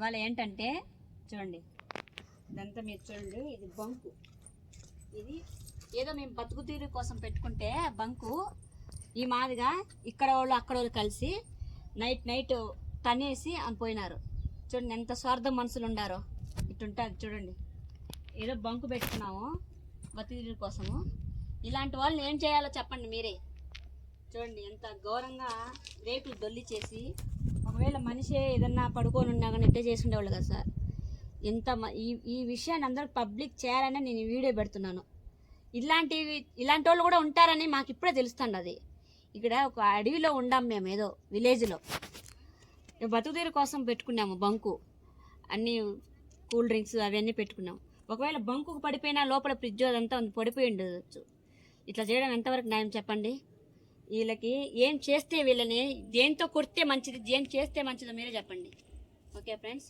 ఇవాళ ఏంటంటే చూడండి. ఇదంతా మీరు చూడండి ఇది బంకు. ఇది ఏదో మేము బతుకు తీరు కోసం పెట్టుకుంటే బంకు ఈ మాదిగా ఇక్కడ వాళ్ళు అక్కడ వాళ్ళు కలిసి నైట్ నైట్ తనేసి అని పోయినారు. చూడండి ఎంత స్వార్థం మనుషులు ఉండారో. ఇటుంటుంది చూడండి. ఏదో బంకు పెట్టుకున్నాము బతుకు తీరు కోసము. ఇలాంటి వాళ్ళని ఏం చేయాలో చెప్పండి మీరే. చూడండి ఎంత ఘోరంగా రేకులు దొల్లి చేసి ఒకవేళ మనిషి ఏదన్నా పడుకొని ఉన్నా కానీ ఇట్లా చేసి ఉండేవాళ్ళు కదా సార్. ఎంత మ- ఈ ఈ విషయాన్ని అందరూ పబ్లిక్ చేయాలని నేను వీడియో పెడుతున్నాను. ఇలాంటివి ఇలాంటి వాళ్ళు కూడా ఉంటారని మాకు ఇప్పుడే తెలుస్తుంది అది. ఇక్కడ ఒక అడవిలో ఉండాం మేము ఏదో విలేజ్లో. బతుకుదీరు కోసం పెట్టుకున్నాము బంకు. అన్ని కూల్ డ్రింక్స్ అవన్నీ పెట్టుకున్నాం. ఒకవేళ బంకుకు పడిపోయినా లోపల ఫ్రిడ్జ్ అదంతా పడిపోయి ఉండవచ్చు ఇట్లా చేయడం ఎంతవరకు న్యాయం చెప్పండి? వీళ్ళకి ఏం చేస్తే వీళ్ళని దేంతో కొడితే మంచిది దేని చేస్తే మంచిదో మీరే చెప్పండి. Okay friends?